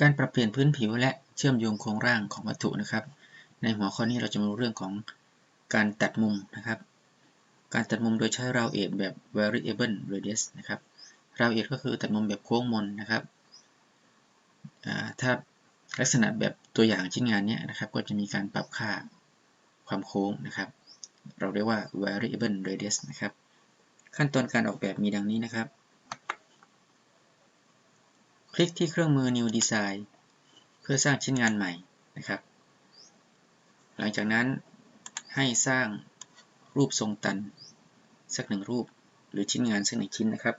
การปรับเปลี่ยนพื้นผิวและเชื่อมโยงโครงร่างของวัตถุนะครับ ในหัวข้อนี้เราจะมาดูเรื่องของการตัดมุมนะครับ การตัดมุมโดยใช้ราวเอทแบบ variable radius นะครับ ราวเอทก็คือตัดมุมแบบโค้งมนนะครับ ถ้าลักษณะแบบตัวอย่างชิ้นงานนี้นะครับ ก็จะมีการปรับค่าความโค้งนะครับ เราเรียกว่า variable radius นะครับ ขั้นตอนการออกแบบมีดังนี้นะครับ คลิกที่เครื่องมือ New Design เพื่อสร้างชิ้นงานใหม่นะครับ หลังจากนั้นให้สร้างรูปทรงตัน สักหนึ่งรูปหรือชิ้นงานสักหนึ่งชิ้นนะครับ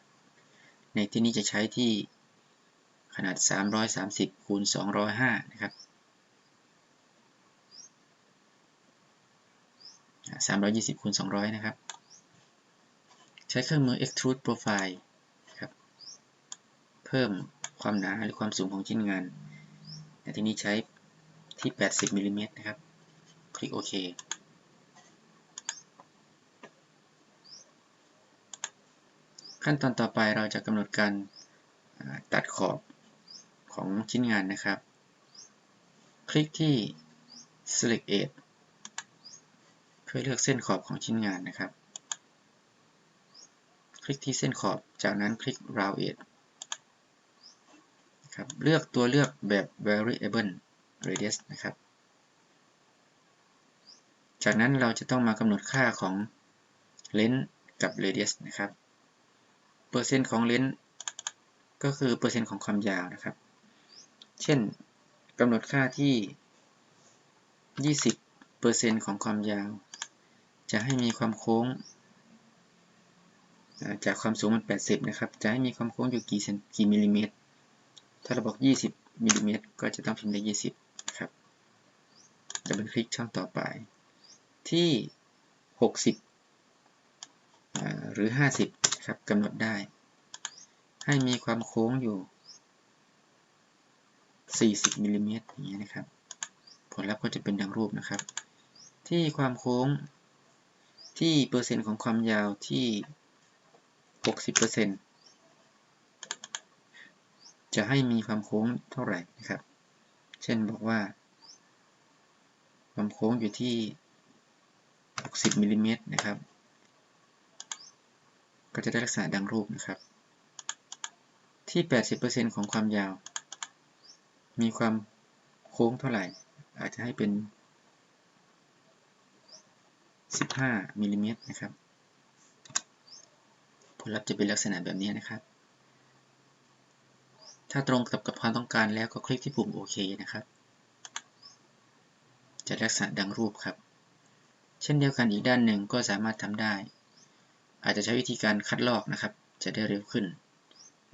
ในที่นี้จะใช้ที่ขนาด 330คูณ205 นะครับ 320คูณ200 นะครับ ใช้เครื่องมือ Extrude Profile ครับ เพิ่ม ความหนาหรือความสูงของชิ้นงานในที่นี้ใช้ที่ 80มิลลิเมตรนะครับ คลิกโอเคขั้นตอนต่อไปเราจะกำหนดการตัดขอบของชิ้นงานนะครับ คลิกที่ select edge เพื่อเลือกเส้นขอบของชิ้นงานนะครับ คลิกที่เส้นขอบ จากนั้นคลิก round edge ครับเลือกตัวเลือกแบบ variable radius นะครับ จากนั้นเราจะต้องมากำหนดค่าของ length กับ radius นะครับ เปอร์เซ็นต์ของ length ก็คือเปอร์เซ็นต์ของความยาวนะครับ เช่นกำหนดค่าที่ 20เปอร์เซ็นต์ของความยาว จะให้มีความโค้ง จากความสูงมัน 80 นะครับ จะให้มีความโค้งอยู่กี่เซนกี่มิลลิเมตร ถ้าเราบอก 20มิลลิเมตรก็จะต้องพิมพ์ได้20 ครับดับเบิลคลิกช่องต่อไป ที่ 60 หรือ 50 ครับกำหนดได้ ให้มีความโค้งอยู่ 40มิลลิเมตรอย่างนี้ยนะครับ ผลลัพธ์ก็จะเป็นดังรูปนะครับ ที่ความโค้งที่เปอร์เซ็นต์ของความยาวที่ 60%เปอร์เซ็นต์ จะให้มีความโค้งเท่าไหร่นะครับ เช่นบอกว่า ความโค้งอยู่ที่ 60มิลลิเมตรนะครับ ก็จะได้ลักษณะดังรูปนะครับ ที่ 80%ของความยาว มีความโค้งเท่าไหร่ อาจจะให้เป็น 15มิลลิเมตรนะครับ ผลลัพธ์จะเป็นลักษณะแบบนี้นะครับ ถ้าตรงกับกับความต้องการแล้วก็คลิกที่ปุ่มโอเคนะครับ จะลักษณะดังรูปครับ เช่นเดียวกันอีกด้านหนึ่งก็สามารถทำได้ อาจจะใช้วิธีการคัดลอกนะครับ จะได้เร็วขึ้น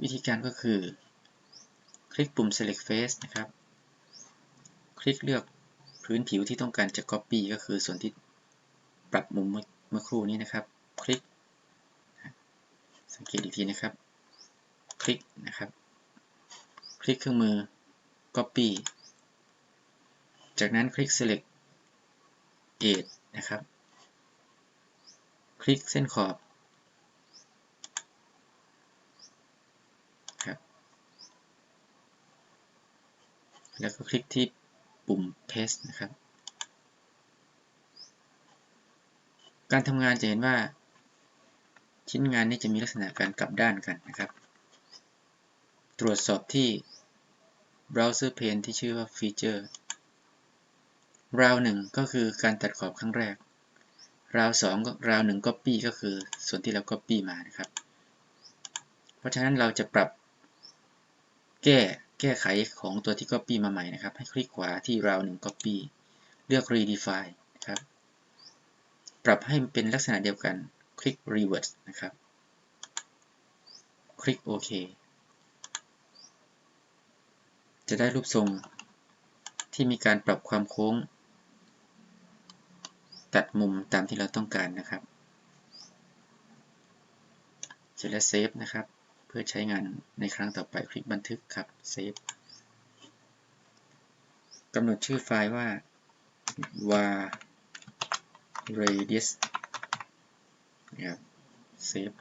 วิธีการก็คือ คลิกปุ่ม select face นะครับ คลิกเลือกพื้นผิวที่ต้องการจะ copy ก็คือส่วนที่ปรับมุมเมื่อครู่นี้นะครับ คลิก สังเกตอีกทีนะครับ คลิกนะครับ คลิกเครื่องมือ copy จากนั้นคลิก select edge นะครับ คลิกเส้นขอบครับ แล้วก็คลิกที่ปุ่ม paste นะครับ การทำงานจะเห็นว่า ชิ้นงานนี้จะมีลักษณะการกลับด้านกันนะครับ ตรวจสอบที่ browser pane ที่ชื่อว่า feature round 1ก็คือการตัดขอบครั้งแรก round 2ก็ round 1 copy ก็คือส่วนที่เรา copy มานะครับ เพราะฉะนั้นเราจะปรับแก้แก้ไขของตัวที่ copy มาใหม่นะครับ ให้คลิกขวาที่ round 1 copy เลือก redefine นะครับ ปรับให้เป็นลักษณะเดียวกัน คลิก reverse นะครับ คลิกโอเค จะได้รูปทรงที่มีการปรับความโค้ง ตัดมุมตามที่เราต้องการนะครับเสร็จแล้วเซฟนะครับ เพื่อใช้งานในครั้งต่อไปคลิกบันทึกครับเซฟกำหนดชื่อไฟล์ว่า var radius นะครับเซฟ